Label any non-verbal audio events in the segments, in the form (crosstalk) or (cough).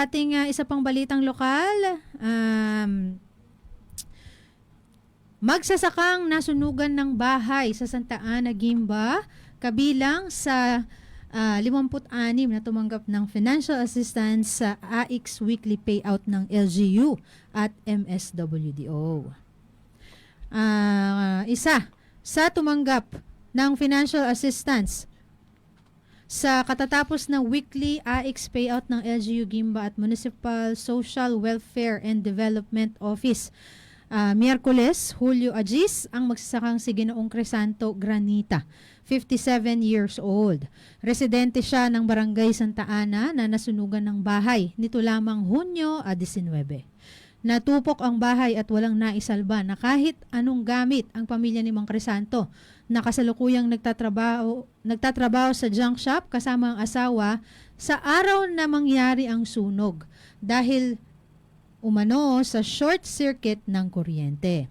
ating ah, isa pang balitang lokal, um, magsasakang nasunugan ng bahay sa Santa Ana, Gimba, kabilang sa ah, 56 na tumanggap ng financial assistance sa AX weekly payout ng LGU at MSWDO. Ah, isa sa tumanggap ng financial assistance sa katatapos ng weekly AX payout ng LGU Gimba at Municipal Social Welfare and Development Office. Ah, Miyerkules, Julio Agis, ang magsasakang si Ginoong Crisanto Granita, 57 years old. Residente siya ng Barangay Santa Ana na nasunugan ng bahay nito lamang Hunyo a 19. Natupok ang bahay at walang naisalba na kahit anong gamit ang pamilya ni Mang Crisanto na kasalukuyang nagtatrabaho, nagtatrabaho sa junk shop kasama ang asawa sa araw na mangyari ang sunog dahil umano sa short circuit ng kuryente.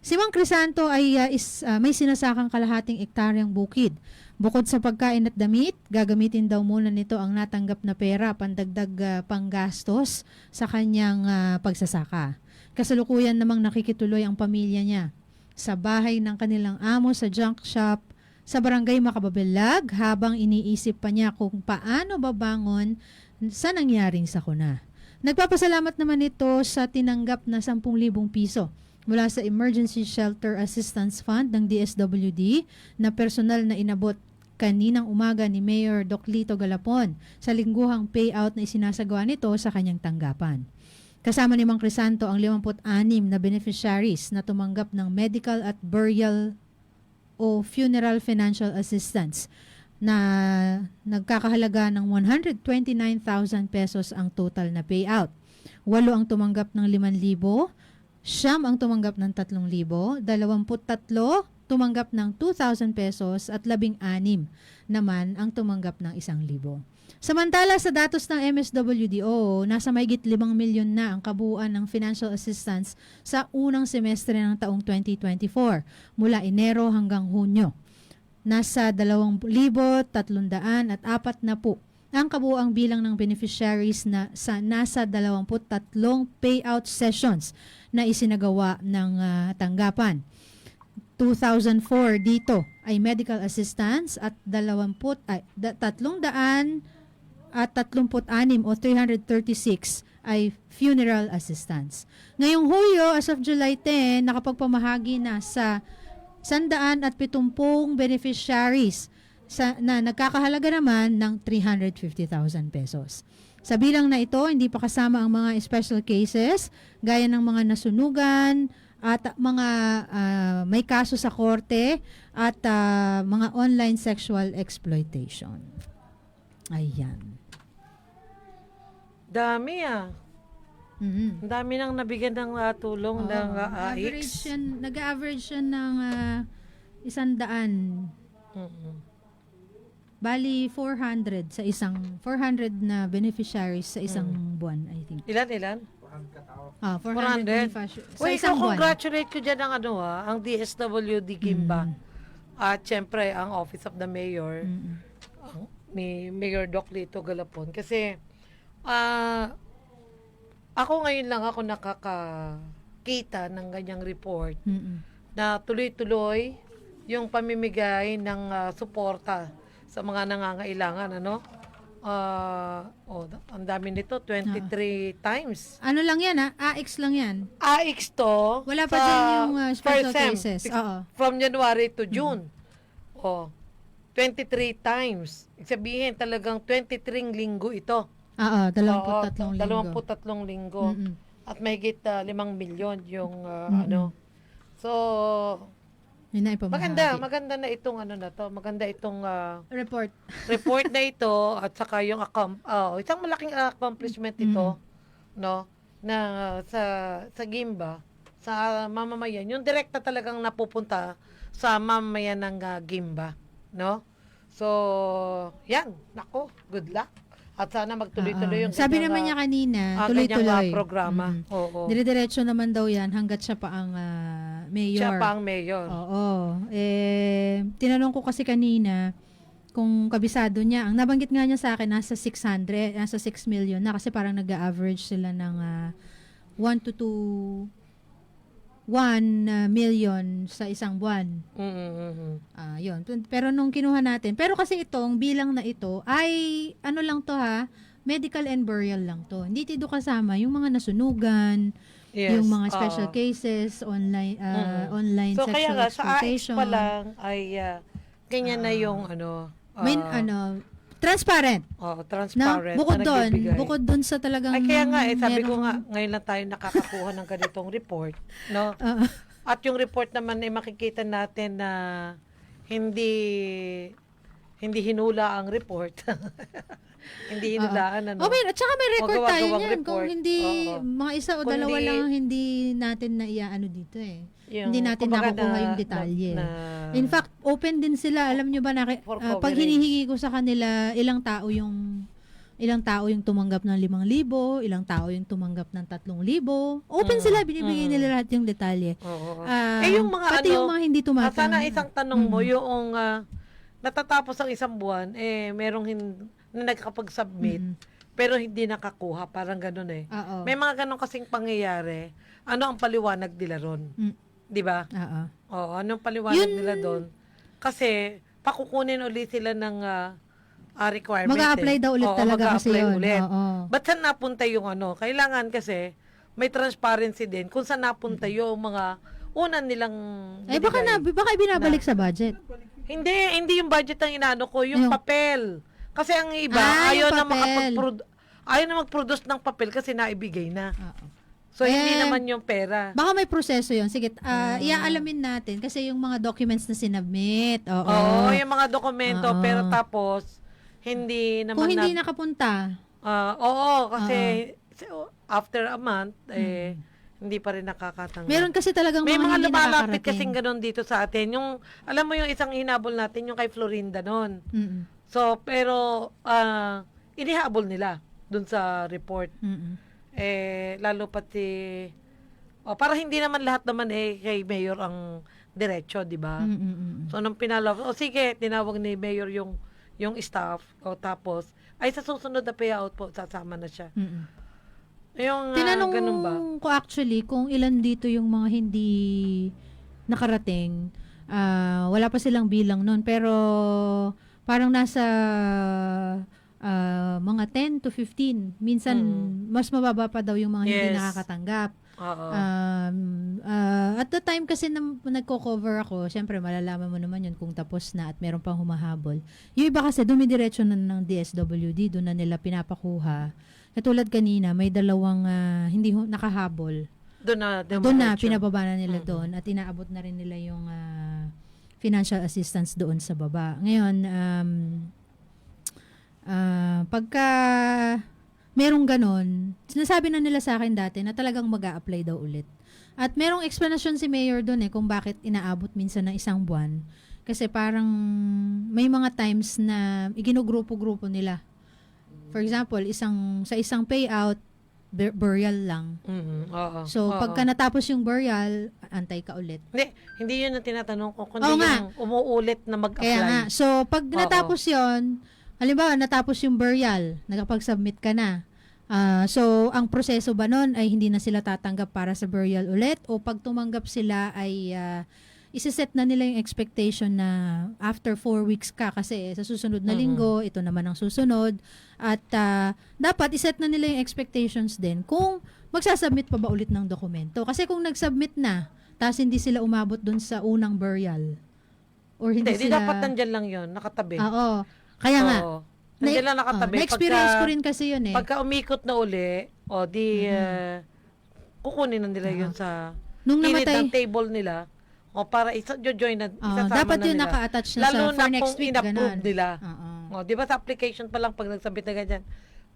Si Mang Crisanto ay ah, is, ah, may sinasakang kalahating ektaryang bukid. Bukod sa pagkain at damit, gagamitin daw muna nito ang natanggap na pera pandagdag ah, panggastos sa kanyang ah, pagsasaka. Kasalukuyan namang nakikituloy ang pamilya niya sa bahay ng kanilang amo sa junk shop sa barangay Makababelag habang iniisip pa niya kung paano babangon sa nangyaring sakuna. Nagpapasalamat naman ito sa tinanggap na 10,000 piso mula sa Emergency Shelter Assistance Fund ng DSWD na personal na inabot kaninang umaga ni Mayor Doclito Galapon sa lingguhang payout na isinasagawa nito sa kanyang tanggapan. Kasama ni Mang Crisanto ang 56 na beneficiaries na tumanggap ng medical at burial o funeral financial assistance na nagkakahalaga ng 129,000 pesos ang total na payout. Walo ang tumanggap ng 5,000, siyam ang tumanggap ng 3,000, 23 tumanggap ng 2,000 pesos at 16 naman ang tumanggap ng 1,000. Samantala sa datos ng MSWDO, nasa mahigit 5 milyon na ang kabuuan ng financial assistance sa unang semestre ng taong 2024 mula Enero hanggang Hunyo. Nasa 2,300 at apat na po ang kabuuang bilang ng beneficiaries na sa nasa 23 payout sessions na isinagawa ng ah, tanggapan. 2004 dito ay medical assistance at 20 ay da- 300 at 36 o 336 ay funeral assistance. Ngayong Hulyo as of July 10 nakapagpamahagi na sa 170 beneficiaries sa, na nagkakahalaga naman ng 350,000 pesos. Sa bilang na ito, hindi pa kasama ang mga special cases gaya ng mga nasunugan at mga ah, may kaso sa korte at ah, mga online sexual exploitation. Ayan. Dami ah. Mhm. Ang dami nang nabigyan ng ah, tulong ng Oo. uh, Average nag-average yan ng ah, isang daan. Mm-mm. Bali, 400 sa isang, 400 na beneficiaries sa isang Mm. buwan, I think. Ilan, ilan? Ah, 400, 400? beneficia- sa Uy, isang buwan. congratulate ko dyan ang ano ah, ang DSWD Gimba. Mm. At syempre, ang Office of the Mayor, Mm-mm. ang- ni Mayor Doc Lito Galapon. Kasi, ah, ako ngayon lang ako nakakakita ng ganyang report Mm-mm. na tuloy-tuloy yung pamimigay ng ah, suporta sa mga nangangailangan, ano? Ah, oh, ang dami nito, 23 times. Ano lang yan, ah? AX lang yan. AX to. Wala pa sa dyan yung ah, special first sem, cases. six- Oo. From January to June. Oh, 23 times. Ibig Sabihin talagang 23 linggo ito. Oo, 23 Oo, linggo. 23 linggo. Mm-mm. At mahigit uh, 5 milyon yung ah, ano. So, Yun na ipamahagi. maganda, maganda na itong ano na to. Maganda itong ah, Report. (laughs) report na ito at saka yung accom- oh, isang malaking accomplishment ito, no? Na sa sa Gimba, sa mamamayan, yung direkta talagang napupunta sa mamamayan ng ah, Gimba, no? So, yan, nako, good luck. At sana magtuloy-tuloy yung. Sabi kanyang, naman ah, niya kanina, ah, tuloy-tuloy. kanyang, ah, programa. Mm. Oo. Dire-diretso naman daw yan hanggat siya pa ang ah, mayor. Siya pa ang mayor. Oo. Eh, tinanong ko kasi kanina kung kabisado niya. Ang nabanggit nga niya sa akin, nasa 600, nasa 6 million na kasi parang nag-average sila ng ah, 1 to 2, 1 ah, million sa isang buwan. Mm-mm. Ah, yun. Pero nung kinuha natin, pero kasi itong bilang na ito ay ano lang to ha, medical and burial lang to. Hindi dito kasama yung mga nasunugan, Yes. yung mga special oo. cases, online ah, Mm. online So sexual kaya nga, sa AX exploitation. pa lang ay ah, ganyan na yung ano, ah, ano, transparent. oh, Na, transparent bukod na doon, nagbibigay. bukod doon sa talagang Ay kaya nga, eh, sabi ko merong- nga, ngayon lang tayo nakakakuha ng ganitong report, no? Oo. At yung report naman ay makikita natin na hindi hindi hinula ang report. (laughs) hindi hinulaan ano. Oh, may, at saka may record gawa- tayo niyan. Kung report. hindi, Oo. mga isa o Kung dalawa hindi- lang ang hindi natin na iaano dito eh. Yung, hindi natin nakukuha na- yung detalye. Na, na- In fact, open din sila. Alam nyo ba, na, ah, pag hinihingi ko sa kanila, ilang tao yung ilang tao yung tumanggap ng 5,000, ilang tao yung tumanggap ng 3,000. Open Mm, sila, binibigay mm. nila lahat yung detalye. Oo. Ah, eh yung mga pati ano, yung mga hindi ah, tumatanggap. sana isang tanong mo, Mm. yung ah, natatapos ang isang buwan, eh merong hin- na nagkapag-submit, Mm. pero hindi nakakuha, parang ganun eh. Oo. May mga ganun kasing pangyayari. Ano ang paliwanag nila ron? Mm. 'Di ba? Oo. Oo, anong paliwanag Yun- nila doon? Kasi pakukunin ulit sila ng ah, ah, requirement. Mag-a-apply eh. daw ulit Oo, talaga kasi mag-a-apply yun. Ulit. Oo. Ba't saan napunta yung ano? Kailangan kasi may transparency din kung saan napunta yung mga una nilang Eh baka na, baka ibinabalik sa budget. Hindi, hindi yung budget ang inaano ko, yung Yung- papel. Kasi ang iba, Ah, ayaw yung na papel. makapag-produ- ayaw na mag-produce ng papel kasi naibigay na. Oo. So, hindi Eh, naman yung pera. Baka may proseso yun. Sige, ah, Mm. iaalamin natin kasi yung mga documents na sinubmit. Oo. Oo, yung mga dokumento, Oo. pero tapos, hindi naman Kung hindi na- nakapunta, Ah, oo, kasi so, after a month, eh, hindi pa rin nakakatanggap. Meron kasi talagang May mga, mga hindi lumalapit nakakarating. kasing ganun dito sa atin. Yung, alam mo yung isang hinabol natin, yung kay Florinda noon. Mm-mm. So, pero, ah, inihabol nila dun sa report. Mm-mm. Eh, lalo pati, oh, para hindi naman lahat naman eh, kay Mayor ang diretso, di ba? Mm-mm. So, nung pinalaw, o sige, tinawag ni Mayor yung, yung staff, o tapos, ay sa susunod na payout po, sasama na siya. Mm-mm. Yung, Tinanong ganun ba? ko actually kung ilan dito yung mga hindi nakarating. Ah, wala pa silang bilang nun. Pero parang nasa ah, mga 10 to 15. Minsan, Mm. mas mababa pa daw yung mga hindi Yes. nakakatanggap. Oo. Um, ah, at the time kasi na nagko-cover ako, syempre malalaman mo naman yun kung tapos na at meron pang humahabol. Yung iba kasi dumidiretso na ng DSWD, doon na nila pinapakuha. Katulad kanina, may dalawang ah, hindi hu- nakahabol. doon na, Doon na, dumiretso. pinababa na nila Mhm. doon at inaabot na rin nila yung ah, financial assistance doon sa baba. Ngayon, um, ah, pagka merong ganon, sinasabi na nila sa akin dati na talagang mag apply daw ulit. At merong explanation si Mayor doon eh kung bakit inaabot minsan ng isang buwan. Kasi parang may mga times na iginugrupo-grupo nila. For example, isang sa isang payout, bur- burial lang. Mhm, Oo. So, Oo. pagka natapos yung burial, antay ka ulit. Hindi, hindi yun ang tinatanong ko, kundi Oo nga. yung umuulit na mag-apply. Kaya nga, so, pag Oo. natapos yon halimbawa, natapos yung burial, nakapag-submit ka na. Ah, so, ang proseso ba nun ay hindi na sila tatanggap para sa burial ulit? O pag tumanggap sila ay uh, isiset na nila yung expectation na after four weeks ka kasi sa susunod na linggo, ito naman ang susunod. At ah, dapat iset na nila yung expectations din kung magsasubmit pa ba ulit ng dokumento. Kasi kung nag-submit na, tapos hindi sila umabot dun sa unang burial, or hindi, Hindi, di sila... dapat nandyan lang yun, nakatabi. Oo. Kaya nga, Oo. Nandyan lang nakatabi. oh, na-experience Pagka- ko rin kasi yun eh. Pagka umikot na uli, o di, Mhm. ah, kukunin na nila Oo. yun sa Nung namatay, ng table nila, o para isa, join na, oh, isasama dapat na yun nila. naka-attach na Lalo sa na for next kung week, in-approve ganun. nila. Oo. O, di ba sa application pa lang pag nagsabit na ganyan,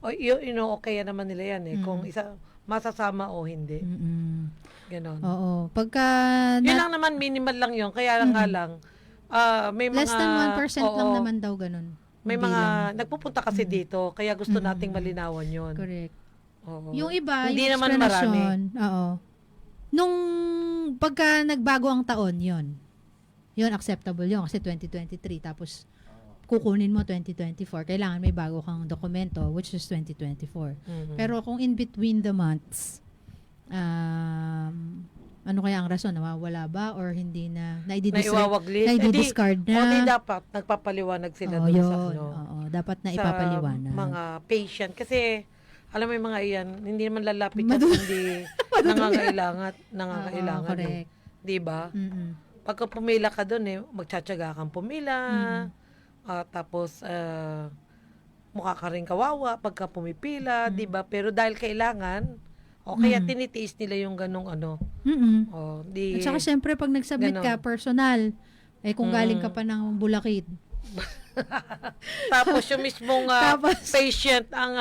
o, you, you know, okay yan naman nila yan eh. Mm. Kung isa, masasama o hindi. Mm-mm. Ganon. Oo. Pagka, Yun na- lang naman, minimal lang yun. Kaya lang nga Mm. lang, ah, may mga... less than 1% lang oo, naman daw ganun. May Hindi mga, lang. nagpupunta kasi Mm. dito, kaya gusto Mm. nating malinawan yun. Correct. Oo. Yung iba, Hindi yung naman explanation, oo. Nung pagka nagbago ang taon, yon yun acceptable yun kasi 2023 tapos kukunin mo 2024. Kailangan may bago kang dokumento, which is 2024. Mhm. Pero kung in between the months, um, ano kaya ang rason? Nawawala ba? Or hindi na, na naididiscard, di- naididiscard na? dapat, nagpapaliwanag sila Oo, dun sa yun. ano. Oo, dapat na sa ipapaliwanag. mga patient. Kasi, alam mo yung mga iyan, hindi naman lalapit yan Madu- hindi (laughs) nangangailangan. Nangangailangan. Oo, correct. Di ba? Mm-mm. Pagka pumila ka doon, eh, magtsatsaga kang pumila. Ah, tapos, ah, mukha ka rin kawawa pagka pumipila, Mm. di ba? Pero dahil kailangan, o kaya Mm. tinitiis nila yung ganong ano. Mm-mm. O, di, At saka syempre, pag nag-submit ka, Ganon. personal, eh kung galing ka pa ng Bulakid. (laughs) (laughs) tapos yung mismong ah, Tapos- patient ang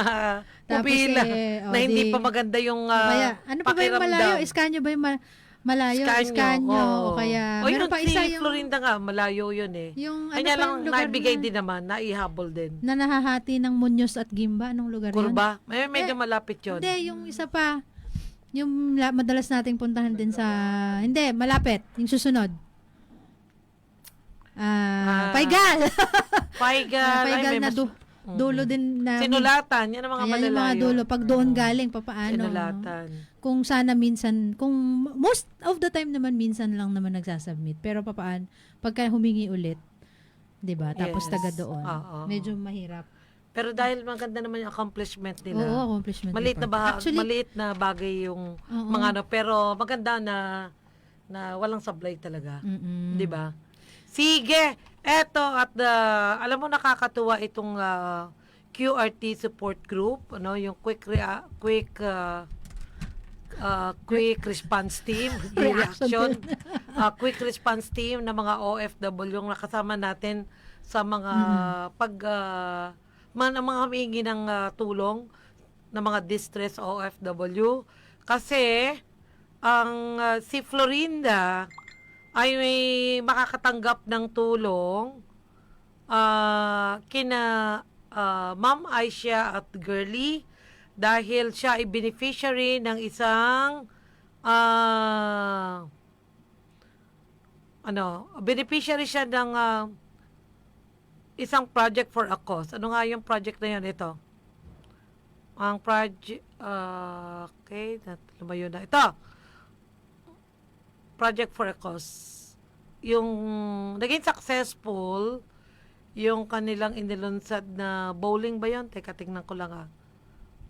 Tapos pumila eh, o na hindi di- pa maganda yung ah, kaya, ano pa ba yung malayo? pakiramdam. Iskanyo ba yung ma- malayo? Scanyo, Iskanyo. oo. O kaya, O yun, meron pa si isa yung, Florinda nga, malayo yun eh. yung ano Kanya lang yung lugar naibigay na, din naman, naihabol din. na nahahati ng Muñoz at Gimba. Anong lugar yun? Kurba? May medyo Eh, malapit yun. Hindi, yung isa pa. Yung la- madalas nating puntahan din sa... Hindi, malapit. Yung susunod. Ah, Ah, Paigal. (laughs) Paigal. Ah, ay, Paigal may na du- Mm. dulo din na... Sinulatan. Yan ang mga Ayan yung mga malalayo. dulo. Pag doon galing, papaano? Sinulatan. Kung sana minsan, kung most of the time naman minsan lang naman nagsasubmit. Pero papaan, pagka humingi ulit, 'di ba? Tapos Yes. taga doon. Oo. Medyo mahirap. Pero dahil maganda naman yung accomplishment nila. Oo, accomplishment. maliit na ba Actually, maliit na bagay yung oo. mga ano pero maganda na na walang sablay talaga. Mm-mm. 'Di ba? Sige. Eto at uh, alam mo nakakatuwa itong uh, QRT support group, ano, yung quick rea- quick uh, uh, quick response team, (laughs) Reaction uh, quick response team ng mga OFW yung nakasama natin sa mga pag uh, man, mga humingi ng uh, tulong ng mga distress OFW kasi ang uh, si Florinda ay may makakatanggap ng tulong ah, kina ah, Ma'am Aisha at Girly dahil siya ay beneficiary ng isang ah, ano, beneficiary siya ng ah, isang project for a cause. Ano nga yung project na yun? Ito. Ang project, ah, okay, lumayo na. Ito. Project for a cause. Yung naging successful, yung kanilang inilunsad na bowling ba yun? Teka, tingnan ko lang ah.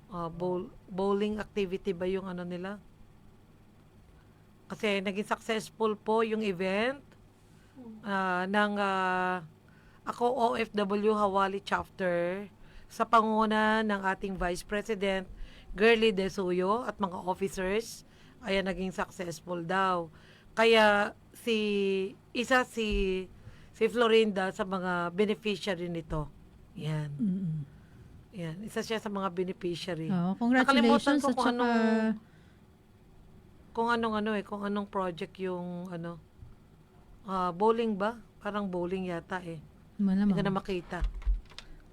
Ah, bowl, bowling activity ba yung ano nila? Kasi naging successful po yung event ah, ng ah, ako OFW Hawali Chapter sa panguna ng ating Vice President Girly Desuyo at mga officers ayan naging successful daw. Kaya si isa si si Florinda sa mga beneficiary nito. Yan. Mm-mm. Yan. Isa siya sa mga beneficiary. Nakalimutan congratulations ko kung saka anong- Kung anong ano eh, kung anong project yung ano ah, bowling ba? Parang bowling yata eh. Hindi ko na malamang. makita.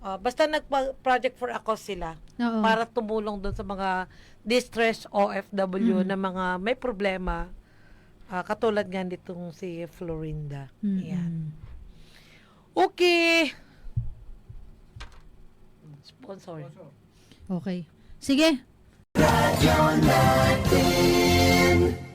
Ah, basta nag-project for a cause sila Oo. para tumulong doon sa mga distress OFW Mm. na mga may problema ah, katulad nga nitong si Florinda. Mm-mm. Yan. Okay. Sponsor. Okay. Sige. Radyo natin